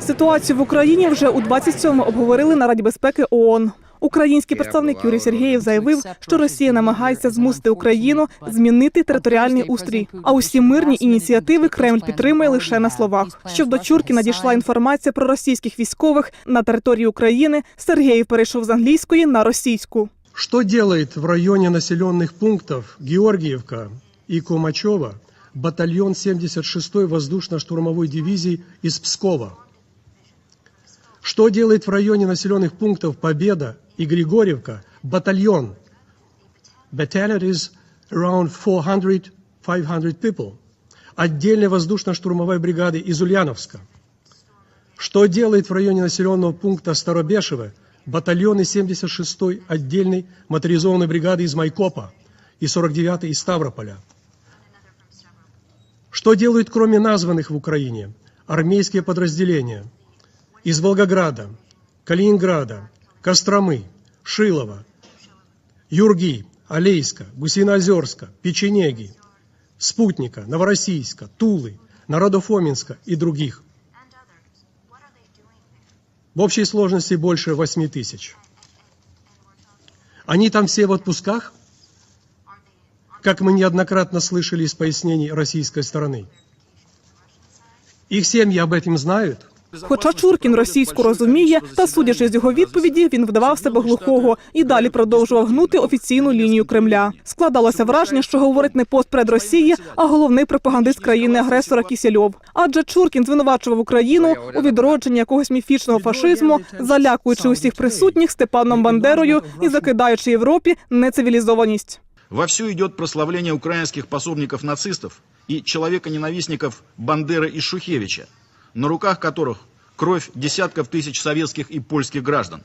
Ситуацію в Україні вже у 27-му обговорили на Раді безпеки ООН. Український представник Юрій Сергєєв заявив, що Росія намагається змусити Україну змінити територіальний устрій. А усі мирні ініціативи Кремль підтримує лише на словах. Щоб до Чурки надійшла інформація про російських військових на території України, Сергєєв перейшов з англійської на російську. Что делает в районе населенных пунктов Георгиевка и Кумачева батальон 76-й воздушно-штурмовой дивизии из Пскова? Что делает в районе населенных пунктов Победа и Григорьевка батальон? Battalion is around 400-500 people. Отдельной воздушно-штурмовой бригады из Ульяновска. Что делает в районе населенного пункта Старобешево батальоны 76-й отдельной моторизованной бригады из Майкопа и 49-й из Ставрополя? Что делают, кроме названных в Украине, армейские подразделения из Волгограда, Калининграда, Костромы, Шилова, Юрги, Алейска, Гусиноозерска, Печенеги, Спутника, Новороссийска, Тулы, Народофоменска и других. В общей сложности больше 8 тысяч. Они там все в отпусках, как мы неоднократно слышали из пояснений российской стороны. Их семьи об этом знают. Хоча Чуркін російську розуміє, та судячи з його відповіді, він вдавав себе глухого і далі продовжував гнути офіційну лінію Кремля. Складалося враження, що говорить не постпред Росії, а головний пропагандист країни-агресора Кісельов. Адже Чуркін звинувачував Україну у відродженні якогось міфічного фашизму, залякуючи усіх присутніх Степаном Бандерою і закидаючи Європі нецивілізованість. Вовсю идет прославление украинских пособников нацистов и человека-ненавистников Бандеры и Шухевича, на руках которых кровь десятков тысяч советских и польских граждан.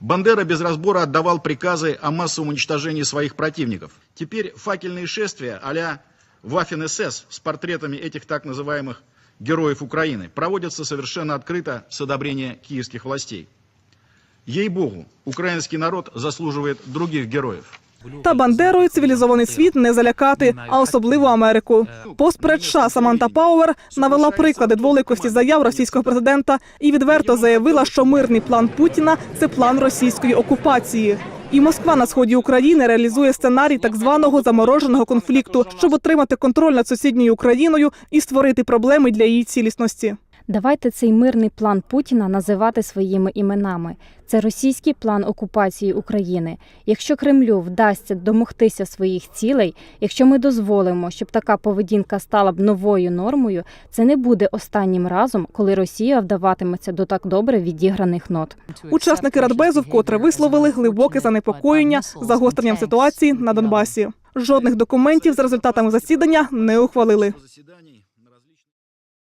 Бандера без разбора отдавал приказы о массовом уничтожении своих противников. Теперь факельные шествия а-ля Waffen-СС с портретами этих так называемых героев Украины проводятся совершенно открыто с одобрения киевских властей. Ей-богу, украинский народ заслуживает других героев. Та Бандерою цивілізований світ не залякати, а особливо Америку. Постперед США Саманта Пауер навела приклади дволикості заяв російського президента і відверто заявила, що мирний план Путіна це план російської окупації. І Москва на сході України реалізує сценарій так званого замороженого конфлікту, щоб отримати контроль над сусідньою Україною і створити проблеми для її цілісності. Давайте цей мирний план Путіна називати своїми іменами. Це російський план окупації України. Якщо Кремлю вдасться домогтися своїх цілей, якщо ми дозволимо, щоб така поведінка стала б новою нормою, це не буде останнім разом, коли Росія вдаватиметься до так добре відіграних нот. Учасники Радбезу вкотре висловили глибоке занепокоєння загостренням ситуації на Донбасі. Жодних документів з результатами засідання не ухвалили.